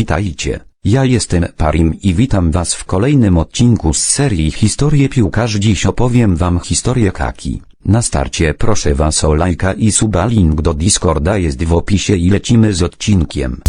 Witajcie, ja jestem Parim i witam was w kolejnym odcinku z serii Historie piłkarzy. Dziś opowiem wam historię Kaki. Na starcie proszę was o lajka i suba link do Discorda jest w opisie i lecimy z odcinkiem.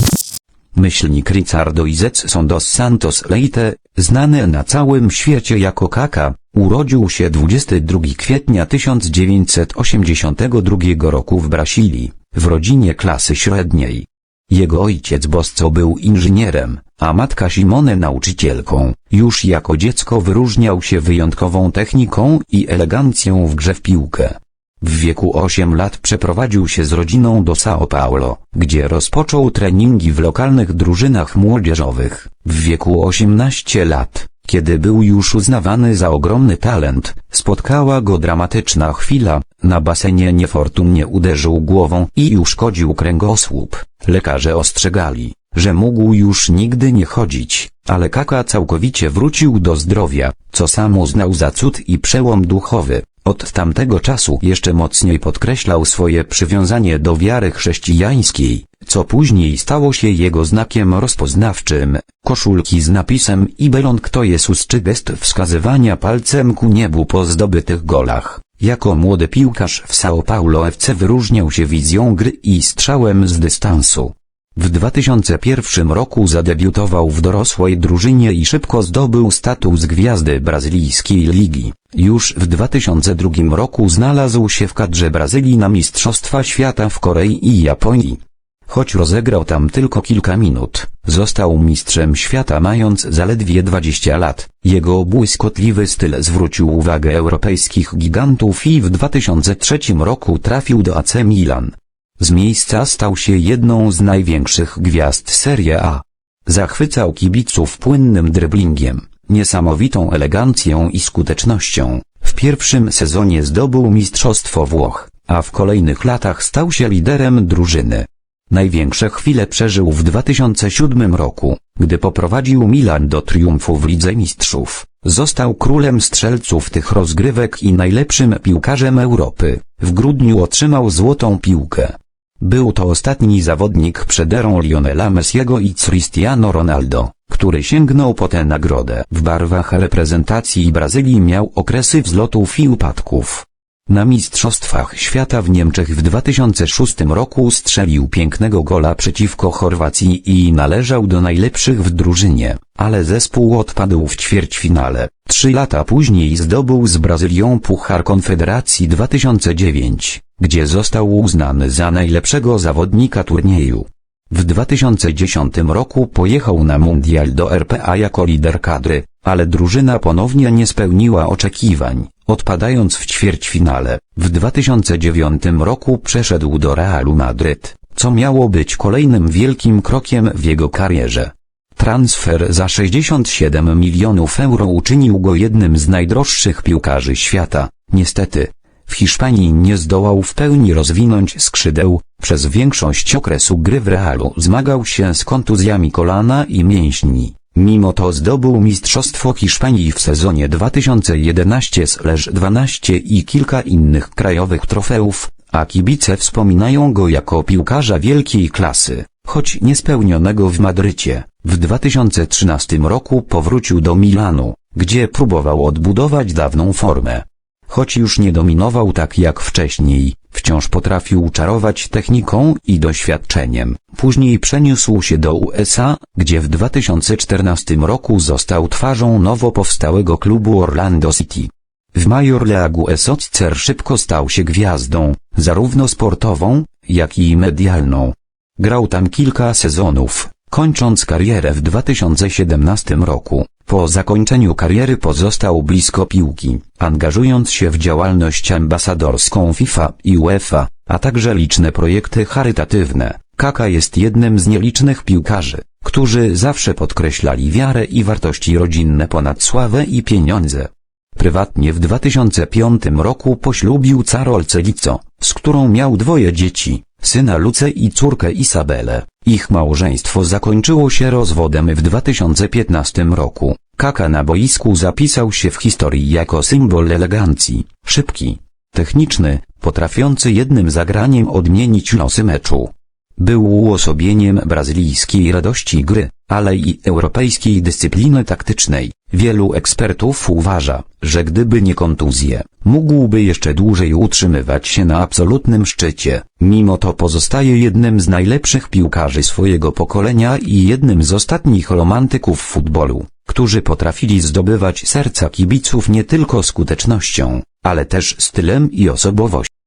Myślnik Ricardo Izetson dos Santos Leite, znany na całym świecie jako Kaka, urodził się 22 kwietnia 1982 roku w Brazylii, w rodzinie klasy średniej. Jego ojciec Bosco był inżynierem, a matka Simone nauczycielką. Już jako dziecko wyróżniał się wyjątkową techniką i elegancją w grze w piłkę. W wieku 8 lat przeprowadził się z rodziną do São Paulo, gdzie rozpoczął treningi w lokalnych drużynach młodzieżowych. W wieku 18 lat, kiedy był już uznawany za ogromny talent, spotkała go dramatyczna chwila, na basenie niefortunnie uderzył głową i uszkodził kręgosłup. Lekarze ostrzegali, że mógł już nigdy nie chodzić, ale Kaka całkowicie wrócił do zdrowia, co sam uznał za cud i przełom duchowy. Od tamtego czasu jeszcze mocniej podkreślał swoje przywiązanie do wiary chrześcijańskiej, co później stało się jego znakiem rozpoznawczym. Koszulki z napisem Ibelon kto Jezus czy gest wskazywania palcem ku niebu po zdobytych golach. Jako młody piłkarz w São Paulo FC wyróżniał się wizją gry i strzałem z dystansu. W 2001 roku zadebiutował w dorosłej drużynie i szybko zdobył status gwiazdy brazylijskiej ligi. Już w 2002 roku znalazł się w kadrze Brazylii na Mistrzostwa Świata w Korei i Japonii. Choć rozegrał tam tylko kilka minut, został mistrzem świata mając zaledwie 20 lat. Jego błyskotliwy styl zwrócił uwagę europejskich gigantów i w 2003 roku trafił do AC Milan. Z miejsca stał się jedną z największych gwiazd Serie A. Zachwycał kibiców płynnym dryblingiem, niesamowitą elegancją i skutecznością. W pierwszym sezonie zdobył Mistrzostwo Włoch, a w kolejnych latach stał się liderem drużyny. Największe chwile przeżył w 2007 roku, gdy poprowadził Milan do triumfu w Lidze Mistrzów. Został królem strzelców tych rozgrywek i najlepszym piłkarzem Europy. W grudniu otrzymał złotą piłkę. Był to ostatni zawodnik przed erą Lionela Messiego i Cristiano Ronaldo, który sięgnął po tę nagrodę. W barwach reprezentacji Brazylii miał okresy wzlotów i upadków. Na Mistrzostwach Świata w Niemczech w 2006 roku strzelił pięknego gola przeciwko Chorwacji i należał do najlepszych w drużynie, ale zespół odpadł w ćwierćfinale. Trzy lata później zdobył z Brazylią Puchar Konfederacji 2009, gdzie został uznany za najlepszego zawodnika turnieju. W 2010 roku pojechał na mundial do RPA jako lider kadry, ale drużyna ponownie nie spełniła oczekiwań, odpadając w ćwierćfinale. W 2009 roku przeszedł do Realu Madryt, co miało być kolejnym wielkim krokiem w jego karierze. Transfer za 67 milionów euro uczynił go jednym z najdroższych piłkarzy świata. Niestety, w Hiszpanii nie zdołał w pełni rozwinąć skrzydeł, przez większość okresu gry w Realu zmagał się z kontuzjami kolana i mięśni. Mimo to zdobył Mistrzostwo Hiszpanii w sezonie 2011-12 i kilka innych krajowych trofeów, a kibice wspominają go jako piłkarza wielkiej klasy, choć niespełnionego w Madrycie. W 2013 roku powrócił do Milanu, gdzie próbował odbudować dawną formę. Choć już nie dominował tak jak wcześniej, wciąż potrafił czarować techniką i doświadczeniem. Później przeniósł się do USA, gdzie w 2014 roku został twarzą nowo powstałego klubu Orlando City. W Major League Soccer szybko stał się gwiazdą, zarówno sportową, jak i medialną. Grał tam kilka sezonów, kończąc karierę w 2017 roku. Po zakończeniu kariery pozostał blisko piłki, angażując się w działalność ambasadorską FIFA i UEFA, a także liczne projekty charytatywne. Kaka jest jednym z nielicznych piłkarzy, którzy zawsze podkreślali wiarę i wartości rodzinne ponad sławę i pieniądze. Prywatnie w 2005 roku poślubił Carol Celico, z którą miał dwoje dzieci, syna Luce i córkę Isabelę. Ich małżeństwo zakończyło się rozwodem w 2015 roku. Kaka na boisku zapisał się w historii jako symbol elegancji, szybki, techniczny, potrafiący jednym zagraniem odmienić losy meczu. Był uosobieniem brazylijskiej radości gry, ale i europejskiej dyscypliny taktycznej. Wielu ekspertów uważa, że gdyby nie kontuzje, mógłby jeszcze dłużej utrzymywać się na absolutnym szczycie. Mimo to pozostaje jednym z najlepszych piłkarzy swojego pokolenia i jednym z ostatnich romantyków futbolu, którzy potrafili zdobywać serca kibiców nie tylko skutecznością, ale też stylem i osobowością.